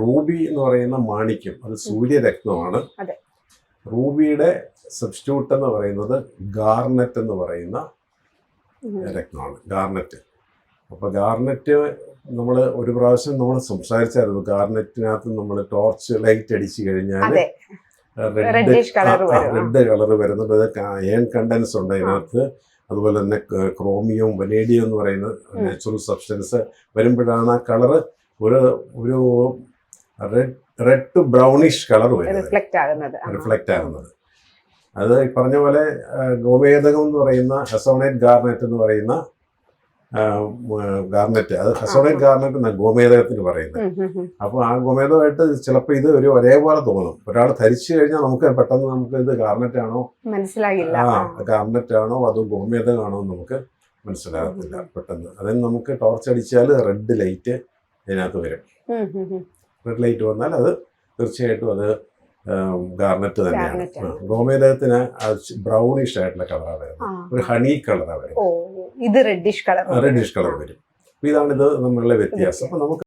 Ruby എന്ന് പറയുന്ന മാണിക്യം അത് സൂര്യരത്നമാണ്. റൂബിയുടെ സബ്സ്റ്റിറ്റ്യൂട്ട് എന്ന് പറയുന്നത് ഗാർനെറ്റ് എന്ന് പറയുന്ന. രത്നമാണ് ഗാർനെറ്റ് അപ്പോൾ ഗാർനെറ്റ് നമ്മൾ ഒരു പ്രാവശ്യം നമ്മൾ സംസാരിച്ചായിരുന്നു ഗാർനെറ്റിനകത്ത് നമ്മൾ ടോർച്ച് ലൈറ്റ് അടിച്ചു കഴിഞ്ഞാൽ വരും. റെഡ് കളർ വരുന്നുണ്ട് അത് ഏൺ കണ്ടൻസ് ഉണ്ട് അതിനകത്ത് അതുപോലെ തന്നെ ക്രോമിയം വനേഡിയം എന്ന് പറയുന്ന. നാച്ചുറൽ സബ്സ്റ്റൻസ് വരുമ്പോഴാണ് ആ കളർ ഒരു ഒരു red red to brownish colour വരുന്നത്. റിഫ്ലക്ട് ആകുന്നത്. റിഫ്ലക്റ്റ് ആകുന്നത്. അത് പറഞ്ഞ പോലെ ഗോമേതകം എന്ന് പറയുന്ന ഹെസോണേറ്റ് ഗാർനെറ്റ് എന്ന് പറയുന്ന ഗാർനെറ്റ്. അത് ഹെസോണേറ്റ് ഗാർനെറ്റ് എന്നാണ് ഗോമേതകത്തിന് പറയുന്നത്. അപ്പോൾ ആ ഗോമേതകമായിട്ട് ചിലപ്പോൾ ഇത് ഒരു ഒരേപോലെ തോന്നും. ഒരാൾ ധരിച്ചു കഴിഞ്ഞാൽ നമുക്ക് പെട്ടെന്ന് നമുക്ക് ഇത് ഗാർനെറ്റ് ആണോ? മനസ്സിലാകില്ല ആ. ഗാർനെറ്റ് ആണോ? അതോ ഗോമേതകമാണോ നമുക്ക് മനസ്സിലാകത്തില്ല പെട്ടെന്ന്. അതിന് നമുക്ക് ടോർച്ച് അടിച്ചാൽ റെഡ് ലൈറ്റ് ഇതിനകത്ത് വരും. റെഡ് ലൈറ്റ് വന്നാൽ അത് തീർച്ചയായിട്ടും അത് ഗാർണറ്റ് തന്നെയാണ്. ഗോമേതകത്തിന് ബ്രൗണിഷ് ആയിട്ടുള്ള കളറാണ് വരുന്നത്. ഒരു ഹണി കളറാണ് വരുന്നത്. റെഡിഷ് കളർ റെഡിഷ് കളർ വരും. ഇതാണ് ഇത് നമ്മളുടെ വ്യത്യാസം. അപ്പൊ നമുക്ക്